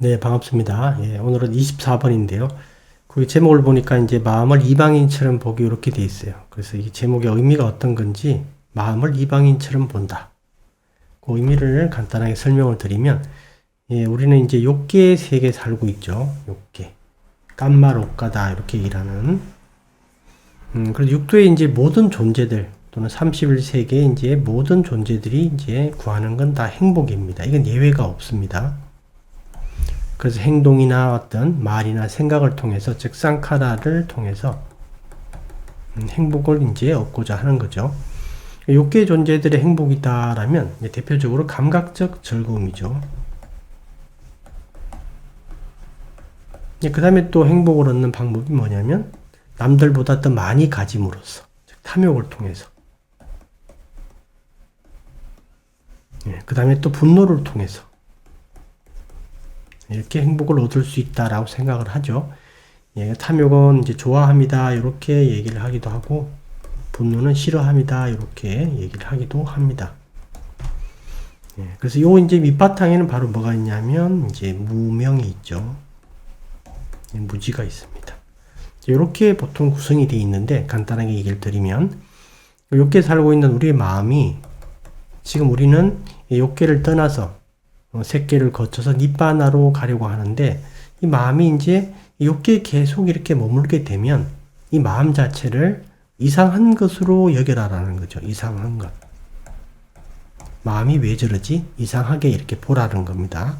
네, 반갑습니다. 예, 오늘은 24번인데요. 그 제목을 보니까 이제 마음을 이방인처럼 보기 이렇게 돼 있어요. 그래서 이 제목의 의미가 어떤 건지 마음을 이방인처럼 본다. 그 의미를 간단하게 설명을 드리면 예, 우리는 이제 욕계의 세계에 살고 있죠. 욕계. 깜마옥가다 이렇게 얘기하는 음, 그래서 육도의 이제 모든 존재들 또는 31세계의 이제 모든 존재들이 이제 구하는 건 다 행복입니다. 이건 예외가 없습니다. 그래서 행동이나 어떤 말이나 생각을 통해서 즉 쌍카라를 통해서 음, 행복을 이제 얻고자 하는 거죠. 욕계 존재들의 행복이다라면 대표적으로 감각적 즐거움이죠. 그 다음에 또 행복을 얻는 방법이 뭐냐면 남들보다 더 많이 가짐으로써 즉 탐욕을 통해서 그 다음에 또 분노를 통해서 이렇게 행복을 얻을 수 있다라고 생각을 하죠. 예, 탐욕은 이제 좋아합니다. 이렇게 얘기를 하기도 하고, 분노는 싫어합니다. 이렇게 얘기를 하기도 합니다. 예, 그래서 요 이제 밑바탕에는 바로 뭐가 있냐면, 이제 무명이 있죠. 예, 무지가 있습니다. 이렇게 보통 구성이 되어 있는데, 간단하게 얘기를 드리면, 욕계 살고 있는 우리의 마음이, 지금 우리는 욕계를 떠나서 어, 새끼를 거쳐서 니바나로 가려고 하는데 이 마음이 이제 욕기에 계속 이렇게 머물게 되면 이 마음 자체를 이상한 것으로 여겨라라는 거죠. 이상한 것. 마음이 왜 저러지? 이상하게 이렇게 보라는 겁니다.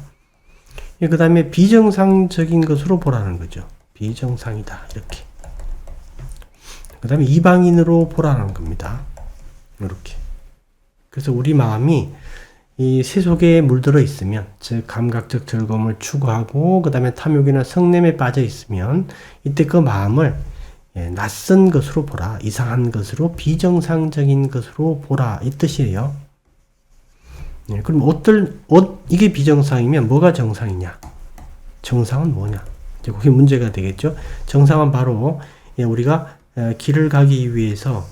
예, 그 다음에 비정상적인 것으로 보라는 거죠. 비정상이다. 이렇게. 그 다음에 이방인으로 보라는 겁니다. 이렇게. 그래서 우리 마음이 이 세속에 물들어 있으면, 즉 감각적 즐거움을 추구하고 그 다음에 탐욕이나 성냄에 빠져 있으면 이때 그 마음을 예, 낯선 것으로 보라, 이상한 것으로 비정상적인 것으로 보라 이 뜻이에요. 예, 그럼 옷들 옷 이게 비정상이면 뭐가 정상이냐? 정상은 뭐냐? 그게 문제가 되겠죠. 정상은 바로 예, 우리가 길을 가기 위해서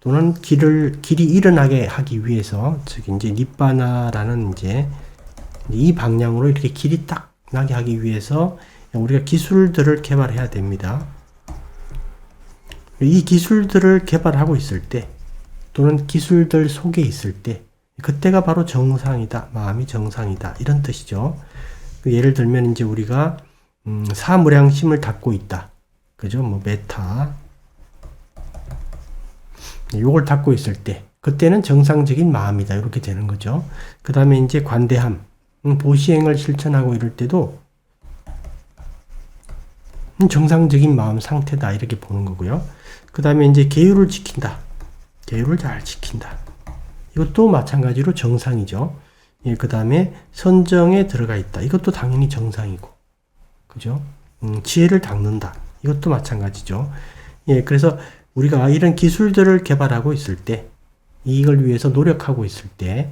또는 길을 길이 일어나게 하기 위해서 즉 이제 니바나라는 이제 이 방향으로 이렇게 길이 딱 나게 하기 위해서 우리가 기술들을 개발해야 됩니다. 이 기술들을 개발하고 있을 때 또는 기술들 속에 있을 때 그때가 바로 정상이다. 마음이 정상이다. 이런 뜻이죠. 그 예를 들면 이제 우리가 음, 사무량심을 닫고 있다. 그죠? 뭐 메타 요걸 닫고 있을 때 그때는 정상적인 마음이다 이렇게 되는 거죠. 그 다음에 이제 관대함, 음, 보시행을 실천하고 이럴 때도 음, 정상적인 마음 상태다 이렇게 보는 거고요. 그 다음에 이제 계율을 지킨다. 계율을 잘 지킨다. 이것도 마찬가지로 정상이죠. 예, 그 다음에 선정에 들어가 있다. 이것도 당연히 정상이고, 그죠? 음, 지혜를 닦는다. 이것도 마찬가지죠. 예, 그래서 우리가 이런 기술들을 개발하고 있을 때, 이걸 위해서 노력하고 있을 때,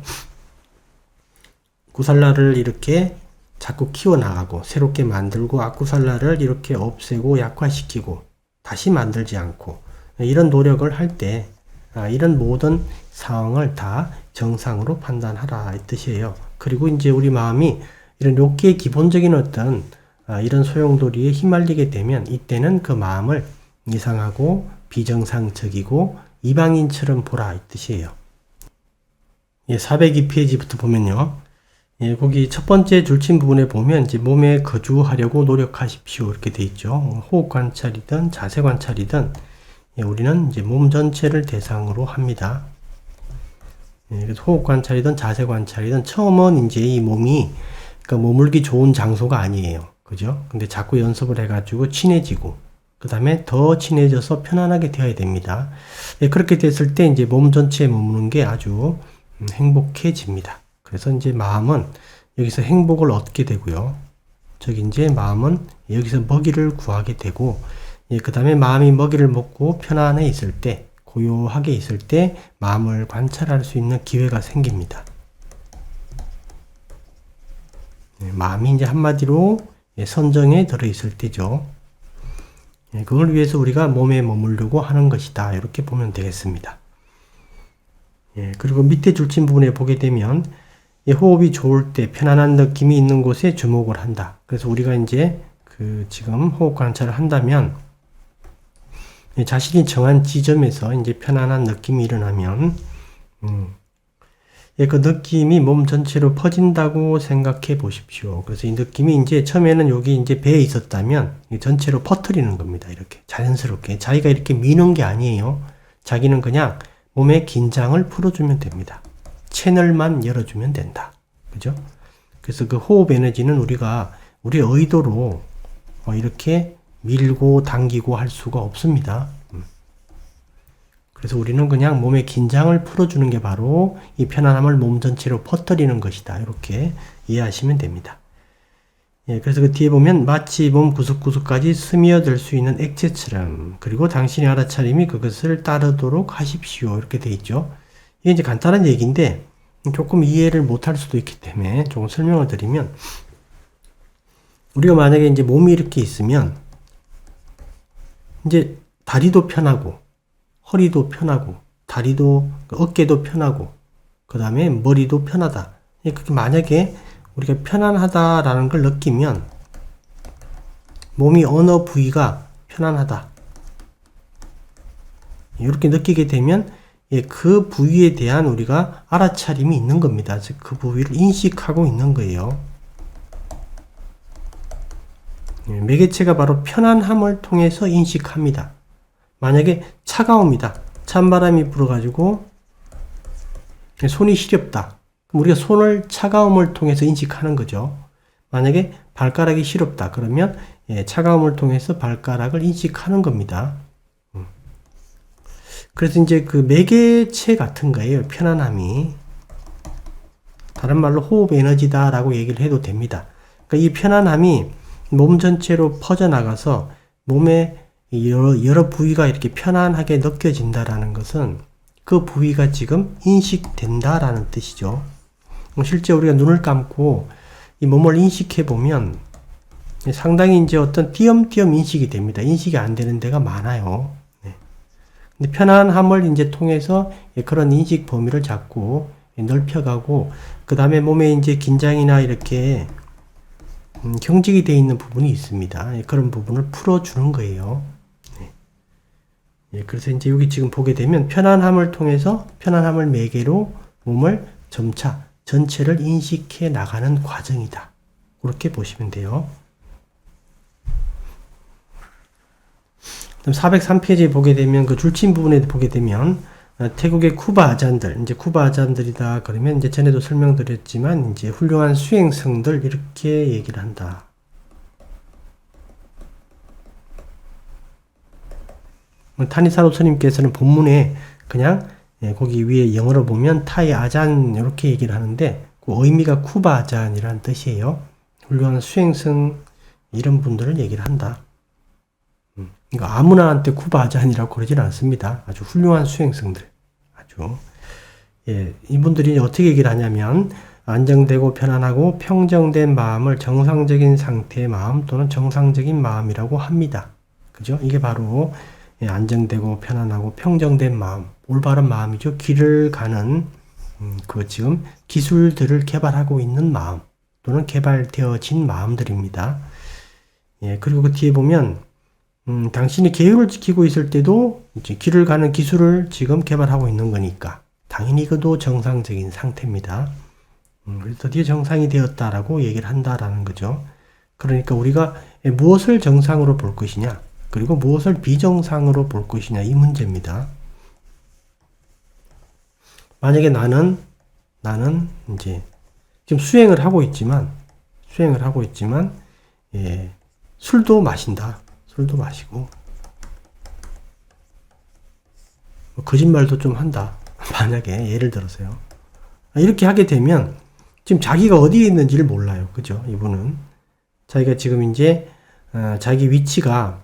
구살라를 이렇게 자꾸 키워나가고, 새롭게 만들고, 악구살라를 이렇게 없애고, 약화시키고, 다시 만들지 않고, 이런 노력을 할 때, 아, 이런 모든 상황을 다 정상으로 판단하라 이 뜻이에요. 그리고 이제 우리 마음이 이런 욕기의 기본적인 어떤 아, 이런 소용돌이에 휘말리게 되면 이때는 그 마음을 이상하고 비정상적이고 이방인처럼 보라 이 뜻이에요. 예, 402페이지부터 보면요. 예, 거기 첫 번째 줄친 부분에 보면 이제 몸에 거주하려고 노력하십시오 이렇게 돼 있죠. 호흡 관찰이든 자세 관찰이든 예, 우리는 이제 몸 전체를 대상으로 합니다. 예, 그래서 호흡 관찰이든 자세 관찰이든 처음은 이제 이 몸이 그러니까 머물기 좋은 장소가 아니에요. 그죠? 근데 자꾸 연습을 해가지고 친해지고 그 다음에 더 친해져서 편안하게 되어야 됩니다. 네, 그렇게 됐을 때 이제 몸 전체에 머무는 게 아주 음, 행복해집니다. 그래서 이제 마음은 여기서 행복을 얻게 되고요. 저기 이제 마음은 여기서 먹이를 구하게 되고, 예, 그 다음에 마음이 먹이를 먹고 편안해 있을 때, 고요하게 있을 때 마음을 관찰할 수 있는 기회가 생깁니다. 예, 마음이 이제 한마디로 예, 선정에 들어있을 때죠. 예, 그걸 위해서 우리가 몸에 머물려고 하는 것이다. 이렇게 보면 되겠습니다. 예, 그리고 밑에 줄친 부분에 보게 되면 이 호흡이 좋을 때 편안한 느낌이 있는 곳에 주목을 한다. 그래서 우리가 이제 그 지금 호흡 관찰을 한다면 이 자신이 정한 지점에서 이제 편안한 느낌이 일어나면 음, 예, 그 느낌이 몸 전체로 퍼진다고 생각해 보십시오. 그래서 이 느낌이 이제 처음에는 여기 이제 배에 있었다면 이 전체로 퍼뜨리는 겁니다. 이렇게 자연스럽게 자기가 이렇게 미는 게 아니에요. 자기는 그냥 몸의 긴장을 풀어주면 됩니다. 채널만 열어주면 된다. 그죠? 그래서 그 호흡 에너지는 우리가 우리의 의도로 어, 이렇게 밀고 당기고 할 수가 없습니다. 음. 그래서 우리는 그냥 몸의 긴장을 풀어주는 게 바로 이 편안함을 몸 전체로 퍼뜨리는 것이다. 이렇게 이해하시면 됩니다. 예, 그래서 그 뒤에 보면 마치 몸 구석구석까지 스며들 수 있는 액체처럼 그리고 당신의 알아차림이 그것을 따르도록 하십시오. 이렇게 돼 있죠. 이게 이제 간단한 얘기인데 조금 이해를 못할 수도 있기 때문에 조금 설명을 드리면 우리가 만약에 이제 몸이 이렇게 있으면 이제 다리도 편하고 허리도 편하고 다리도 어깨도 편하고 그 다음에 머리도 편하다. 예, 그렇게 만약에 우리가 편안하다라는 걸 느끼면 몸이 어느 부위가 편안하다. 이렇게 느끼게 되면 예, 그 부위에 대한 우리가 알아차림이 있는 겁니다. 즉, 그 부위를 인식하고 있는 거예요. 예, 매개체가 바로 편안함을 통해서 인식합니다. 만약에 차가웁니다. 찬바람이 불어가지고 손이 시렵다. 우리가 손을 차가움을 통해서 인식하는 거죠. 만약에 발가락이 시렵다. 그러면 예, 차가움을 통해서 발가락을 인식하는 겁니다. 음. 그래서 이제 그 매개체 같은 거예요. 편안함이. 다른 말로 호흡 에너지다라고 얘기를 해도 됩니다. 그러니까 이 편안함이 몸 전체로 퍼져나가서 몸의 여러, 여러 부위가 이렇게 편안하게 느껴진다라는 것은 그 부위가 지금 인식된다라는 뜻이죠. 실제 우리가 눈을 감고 이 몸을 인식해 보면 상당히 이제 어떤 띄엄띄엄 인식이 됩니다. 인식이 안 되는 데가 많아요. 네. 근데 편안함을 이제 통해서 그런 인식 범위를 잡고 넓혀가고 그 다음에 몸에 이제 긴장이나 이렇게 음, 경직이 되어 있는 부분이 있습니다. 그런 부분을 풀어주는 거예요. 네. 예, 그래서 이제 여기 지금 보게 되면 편안함을 통해서 편안함을 매개로 몸을 점차 전체를 인식해 나가는 과정이다. 그렇게 보시면 돼요. 그럼 403페이지에 보게 되면 그 줄침 부분에 보게 되면 어, 태국의 쿠바 아잔들, 이제 쿠바 아잔들이다 그러면 이제 전에도 설명드렸지만 이제 훌륭한 수행성들 이렇게 얘기를 한다. 타니사로 스님께서는 본문에 그냥 예, 거기 위에 영어로 보면 타이 아잔 이렇게 얘기를 하는데 그 의미가 쿠바 아잔이라는 뜻이에요. 훌륭한 수행성 이런 분들을 얘기를 한다. 음, 그러니까 아무나한테 쿠바 아잔이라고 그러진 않습니다. 아주 훌륭한 수행성들. 아주 예, 이분들이 어떻게 얘기를 하냐면 안정되고 편안하고 평정된 마음을 정상적인 상태의 마음 또는 정상적인 마음이라고 합니다. 그죠? 이게 바로 예, 안정되고 편안하고 평정된 마음, 올바른 마음이죠. 길을 가는 음, 그 지금 기술들을 개발하고 있는 마음 또는 개발되어진 마음들입니다. 예, 그리고 그 뒤에 보면 음, 당신이 계획을 지키고 있을 때도 이제 길을 가는 기술을 지금 개발하고 있는 거니까 당연히 그도 정상적인 상태입니다. 음, 그래서 드디어 정상이 되었다라고 얘기를 한다라는 거죠. 그러니까 우리가 무엇을 정상으로 볼 것이냐, 그리고 무엇을 비정상으로 볼 것이냐 이 문제입니다. 만약에 나는 나는 이제 지금 수행을 하고 있지만 수행을 하고 있지만 예, 술도 마신다. 술도 마시고 뭐 거짓말도 좀 한다. 만약에 예를 들어서요. 이렇게 하게 되면 지금 자기가 어디에 있는지를 몰라요. 그죠? 이분은 자기가 지금 이제 어, 자기 위치가 음,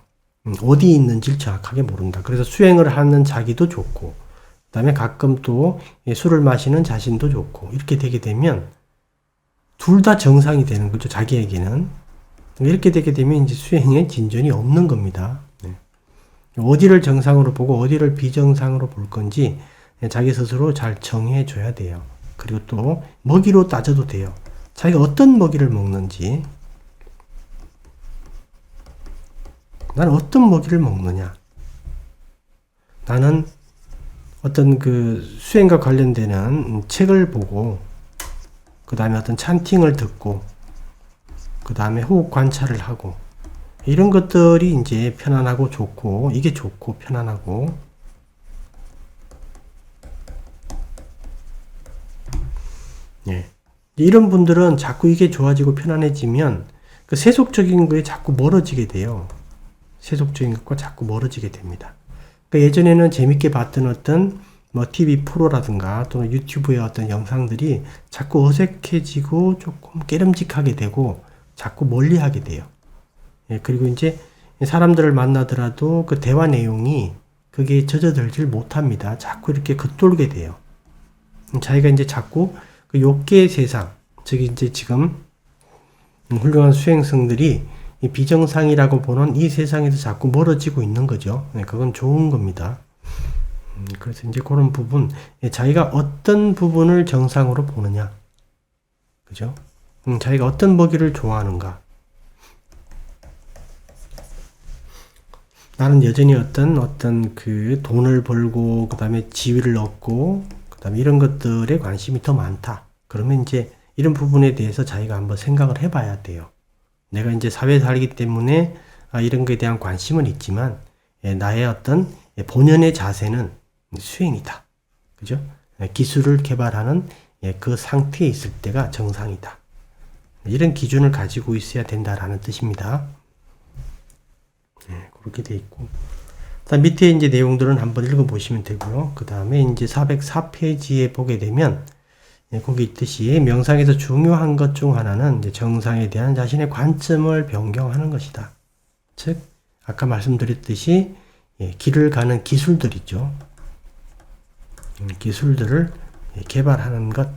어디에 있는지를 정확하게 모른다. 그래서 수행을 하는 자기도 좋고 그 다음에 가끔 또 술을 마시는 자신도 좋고 이렇게 되게 되면 둘 다 정상이 되는 거죠. 자기에게는 이렇게 되게 되면 이제 수행에 진전이 없는 겁니다. 네. 어디를 정상으로 보고 어디를 비정상으로 볼 건지 자기 스스로 잘 정해 줘야 돼요. 그리고 또 먹이로 따져도 돼요. 자기가 어떤 먹이를 먹는지 나는 어떤 먹이를 먹느냐 나는 어떤 그 수행과 관련되는 책을 보고 그 다음에 어떤 찬팅을 듣고 그 다음에 호흡 관찰을 하고 이런 것들이 이제 편안하고 좋고 이게 좋고 편안하고 예. 이런 분들은 자꾸 이게 좋아지고 편안해지면 그 세속적인 거에 자꾸 멀어지게 돼요. 세속적인 것과 자꾸 멀어지게 됩니다. 그러니까 예전에는 재밌게 봤던 어떤 뭐 TV 프로라든가 또는 유튜브의 어떤 영상들이 자꾸 어색해지고 조금 깨름직하게 되고 자꾸 멀리 하게 돼요. 예, 그리고 이제 사람들을 만나더라도 그 대화 내용이 그게 젖어들질 못합니다. 자꾸 이렇게 겉돌게 돼요. 자기가 이제 자꾸 그 욕계의 세상, 즉 이제 지금 훌륭한 수행성들이 이 비정상이라고 보는 이 세상에서 자꾸 멀어지고 있는 거죠. 네, 그건 좋은 겁니다. 음, 그래서 이제 그런 부분, 예, 자기가 어떤 부분을 정상으로 보느냐, 그죠? 음, 자기가 어떤 먹이를 좋아하는가. 나는 여전히 어떤 어떤 그 돈을 벌고 그다음에 지위를 얻고 그다음에 이런 것들에 관심이 더 많다. 그러면 이제 이런 부분에 대해서 자기가 한번 생각을 해봐야 돼요. 내가 이제 사회에 살기 때문에 아, 이런 것에 대한 관심은 있지만 예, 나의 어떤 본연의 자세는 수행이다. 그죠? 예, 기술을 개발하는 예, 그 상태에 있을 때가 정상이다. 이런 기준을 가지고 있어야 된다라는 뜻입니다. 그렇게 돼 있고. 밑에 이제 내용들은 한번 읽어보시면 되고요. 그 다음에 이제 404페이지에 보게 되면 예, 거기 있듯이 명상에서 중요한 것 중 하나는 정상에 대한 자신의 관점을 변경하는 것이다. 즉 아까 말씀드렸듯이 예, 길을 가는 기술들이죠. 음, 기술들을 예, 개발하는 것.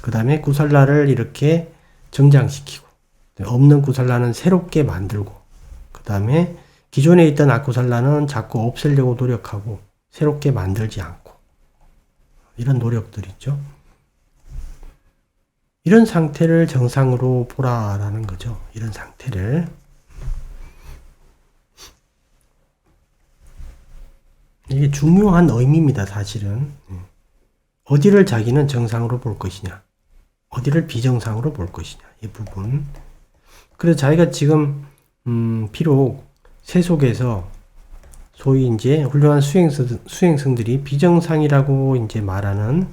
그 다음에 구살라를 이렇게 정장시키고 없는 구살라는 새롭게 만들고 그 다음에 기존에 있던 악구살라는 자꾸 없애려고 노력하고 새롭게 만들지 않고 이런 노력들 있죠. 이런 상태를 정상으로 보라라는 거죠. 이런 상태를. 이게 중요한 의미입니다, 사실은. 어디를 자기는 정상으로 볼 것이냐, 어디를 비정상으로 볼 것이냐, 이 부분. 그래서 자기가 지금, 음, 비록 세속에서 소위 이제 훌륭한 수행성, 수행성들이 비정상이라고 이제 말하는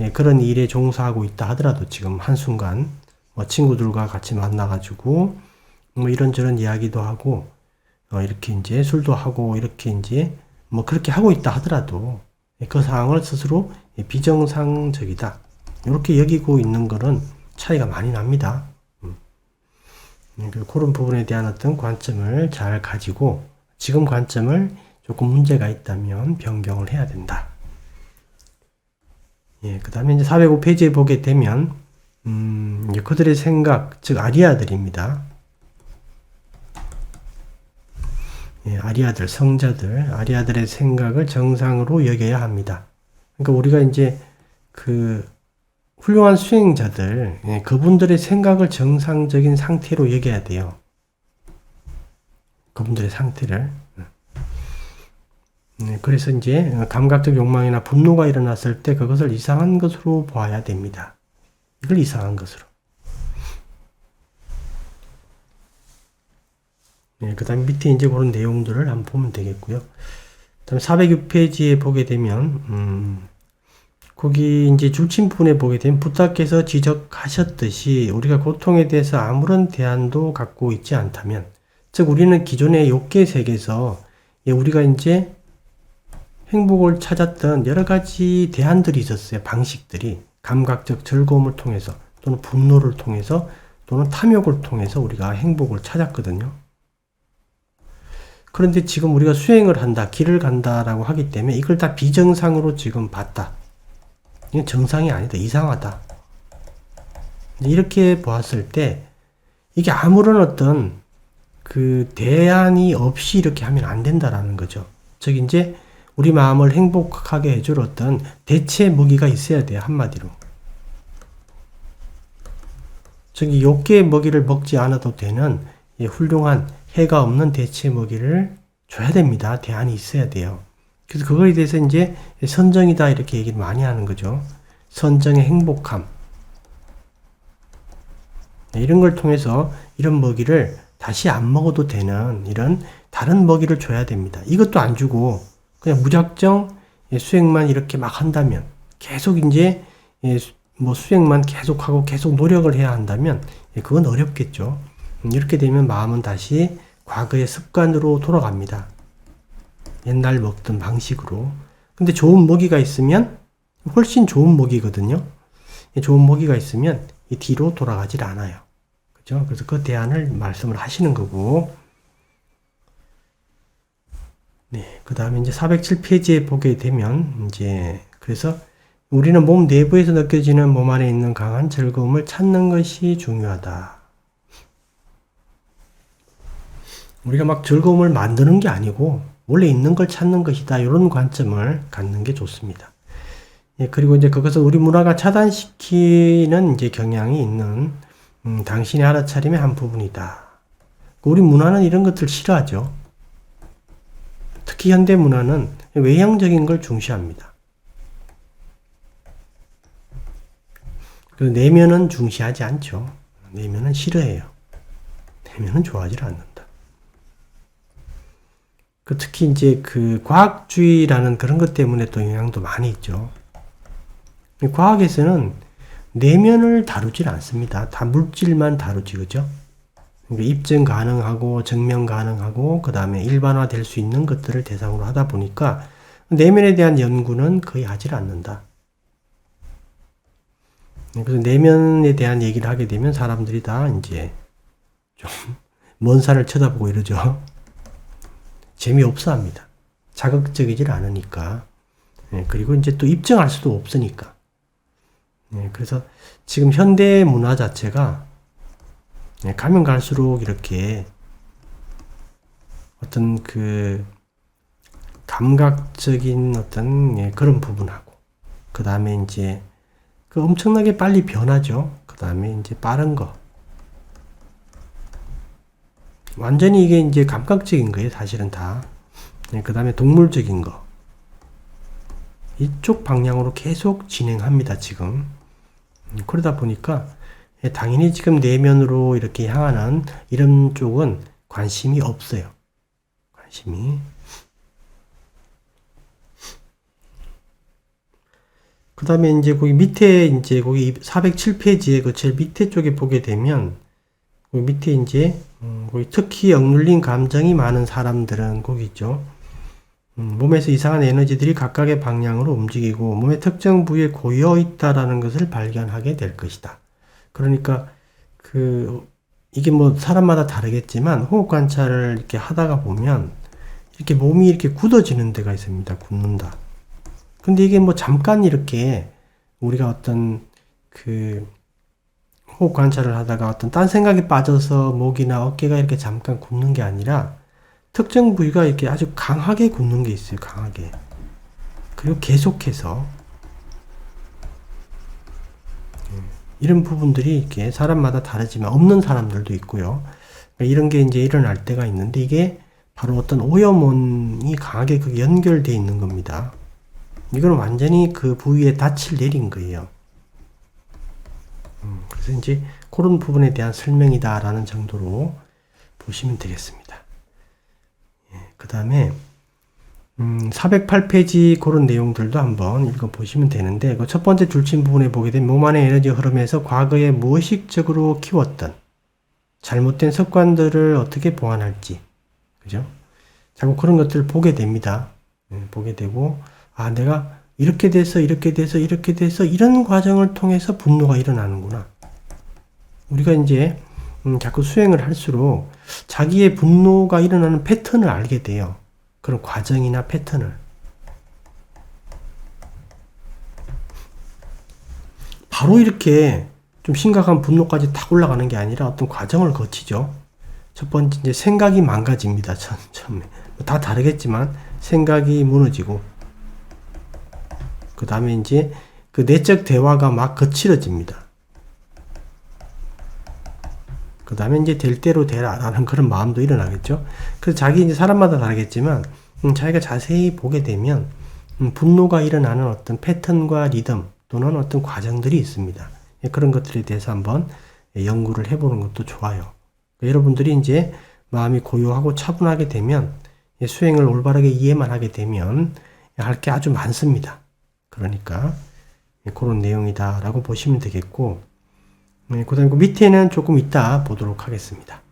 예, 그런 일에 종사하고 있다 하더라도 지금 한순간 뭐 친구들과 같이 만나가지고 뭐 이런저런 이야기도 하고 어 이렇게 이제 술도 하고 이렇게 이제 뭐 그렇게 하고 있다 하더라도 그 상황을 스스로 비정상적이다. 이렇게 여기고 있는 거는 차이가 많이 납니다. 음. 그 그런 부분에 대한 어떤 관점을 잘 가지고 지금 관점을 조금 문제가 있다면 변경을 해야 된다. 예, 그 다음에 이제 405페이지에 보게 되면, 음, 그들의 생각, 즉, 아리아들입니다. 예, 아리아들, 성자들, 아리아들의 생각을 정상으로 여겨야 합니다. 그러니까 우리가 이제 그 훌륭한 수행자들, 예, 그분들의 생각을 정상적인 상태로 여겨야 돼요. 그분들의 상태를. 네, 그래서 이제 감각적 욕망이나 분노가 일어났을 때 그것을 이상한 것으로 봐야 됩니다. 이걸 이상한 것으로. 네, 그 다음 밑에 이제 그런 내용들을 한번 보면 되겠고요. 다음 406페이지에 보게 되면, 음, 거기 이제 줄침분에 보게 되면 부탁께서 지적하셨듯이 우리가 고통에 대해서 아무런 대안도 갖고 있지 않다면, 즉 우리는 기존의 욕계 세계에서 예, 우리가 이제 행복을 찾았던 여러 가지 대안들이 있었어요. 방식들이. 감각적 즐거움을 통해서 또는 분노를 통해서 또는 탐욕을 통해서 우리가 행복을 찾았거든요. 그런데 지금 우리가 수행을 한다, 길을 간다라고 하기 때문에 이걸 다 비정상으로 지금 봤다. 이건 정상이 아니다. 이상하다. 이렇게 보았을 때 이게 아무런 어떤 그 대안이 없이 이렇게 하면 안 된다라는 거죠. 즉 이제 우리 마음을 행복하게 해줄 어떤 대체 무기가 있어야 돼요. 한마디로. 저기 요게 먹이를 먹지 않아도 되는 예, 훌륭한 해가 없는 대체 먹이를 줘야 됩니다. 대안이 있어야 돼요. 그래서 그거에 대해서 이제 선정이다 이렇게 얘기를 많이 하는 거죠. 선정의 행복함. 네, 이런 걸 통해서 이런 먹이를 다시 안 먹어도 되는 이런 다른 먹이를 줘야 됩니다. 이것도 안 주고 그냥 무작정 예, 수행만 이렇게 막 한다면 계속 이제 예, 뭐 수행만 계속하고 계속 노력을 해야 한다면 예, 그건 어렵겠죠. 음, 이렇게 되면 마음은 다시 과거의 습관으로 돌아갑니다. 옛날 먹던 방식으로. 근데 좋은 먹이가 있으면 훨씬 좋은 먹이거든요. 좋은 먹이가 있으면 이 뒤로 돌아가질 않아요. 그죠? 그래서 그 대안을 말씀을 하시는 거고. 네. 그 다음에 이제 407페이지에 보게 되면, 이제, 그래서 우리는 몸 내부에서 느껴지는 몸 안에 있는 강한 즐거움을 찾는 것이 중요하다. 우리가 막 즐거움을 만드는 게 아니고, 원래 있는 걸 찾는 것이다. 이런 관점을 갖는 게 좋습니다. 예, 그리고 이제 그것을 우리 문화가 차단시키는 이제 경향이 있는 음, 당신의 알아차림의 한 부분이다. 우리 문화는 이런 것들 싫어하죠. 특히 현대 문화는 외형적인 걸 중시합니다. 그 내면은 중시하지 않죠. 내면은 싫어해요. 내면은 좋아하지 않는다. 그 특히 이제 그 과학주의라는 그런 것 때문에 또 영향도 많이 있죠. 과학에서는 내면을 다루질 않습니다. 다 물질만 다루지, 그죠? 입증 가능하고 증명 가능하고 그 다음에 일반화 될 수 있는 것들을 대상으로 하다 보니까 내면에 대한 연구는 거의 하질 않는다. 그래서 내면에 대한 얘기를 하게 되면 사람들이 다 이제 좀 먼 산을 쳐다보고 이러죠. 재미없어 합니다. 자극적이질 않으니까. 예, 그리고 이제 또 입증할 수도 없으니까. 예, 그래서 지금 현대 문화 자체가 예, 가면 갈수록 이렇게 어떤 그 감각적인 어떤 예, 그런 부분하고 그 다음에 이제 그 엄청나게 빨리 변하죠. 그 다음에 이제 빠른 거. 완전히 이게 이제 감각적인 거예요, 사실은 다. 네, 그 다음에 동물적인 거. 이쪽 방향으로 계속 진행합니다, 지금. 음, 그러다 보니까 예, 당연히 지금 내면으로 이렇게 향하는 이런 쪽은 관심이 없어요. 관심이. 그 다음에 이제 거기 밑에 이제 거기 407페이지에 그 제일 밑에 쪽에 보게 되면 거기 밑에 이제 음, 거기 특히 억눌린 감정이 많은 사람들은 거기 있죠. 음, 몸에서 이상한 에너지들이 각각의 방향으로 움직이고 몸의 특정 부위에 고여 있다라는 것을 발견하게 될 것이다. 그러니까 그 이게 뭐 사람마다 다르겠지만 호흡 관찰을 이렇게 하다가 보면 이렇게 몸이 이렇게 굳어지는 데가 있습니다. 굳는다. 근데 이게 뭐 잠깐 이렇게 우리가 어떤 그 호흡 관찰을 하다가 어떤 딴 생각에 빠져서 목이나 어깨가 이렇게 잠깐 굽는 게 아니라 특정 부위가 이렇게 아주 강하게 굽는 게 있어요. 강하게. 그리고 계속해서 예, 이런 부분들이 이렇게 사람마다 다르지만 없는 사람들도 있고요. 그러니까 이런 게 이제 일어날 때가 있는데 이게 바로 어떤 오염원이 강하게 그 연결되어 있는 겁니다. 이건 완전히 그 부위에 닻을 내린 거예요. 음, 그래서 이제 그런 부분에 대한 설명이다라는 정도로 보시면 되겠습니다. 예, 그 다음에 음, 408페이지 그런 내용들도 한번 읽어보시면 되는데 그 첫 번째 줄침 부분에 보게 되면 몸 안의 에너지 흐름에서 과거에 무의식적으로 키웠던 잘못된 습관들을 어떻게 보완할지 그죠? 자꾸 그런 것들을 보게 됩니다. 예, 보게 되고 아 내가 이렇게 돼서 이렇게 돼서 이렇게 돼서 이런 과정을 통해서 분노가 일어나는구나. 우리가 이제 음, 자꾸 수행을 할수록 자기의 분노가 일어나는 패턴을 알게 돼요. 그런 과정이나 패턴을. 바로 이렇게 좀 심각한 분노까지 탁 올라가는 게 아니라 어떤 과정을 거치죠. 첫 번째 이제 생각이 망가집니다. 처음에 다 다르겠지만 생각이 무너지고 그 다음에 이제 그 내적 대화가 막 거칠어집니다. 그 다음에 이제 될 대로 되라라는 그런 마음도 일어나겠죠. 그래서 자기 이제 사람마다 다르겠지만, 음, 자기가 자세히 보게 되면, 음, 분노가 일어나는 어떤 패턴과 리듬 또는 어떤 과정들이 있습니다. 예, 그런 것들에 대해서 한번 예, 연구를 해보는 것도 좋아요. 여러분들이 이제 마음이 고요하고 차분하게 되면 예, 수행을 올바르게 이해만 하게 되면 할게 아주 많습니다. 그러니까 예, 그런 내용이다라고 보시면 되겠고 그 다음에 그 밑에는 조금 이따 보도록 하겠습니다.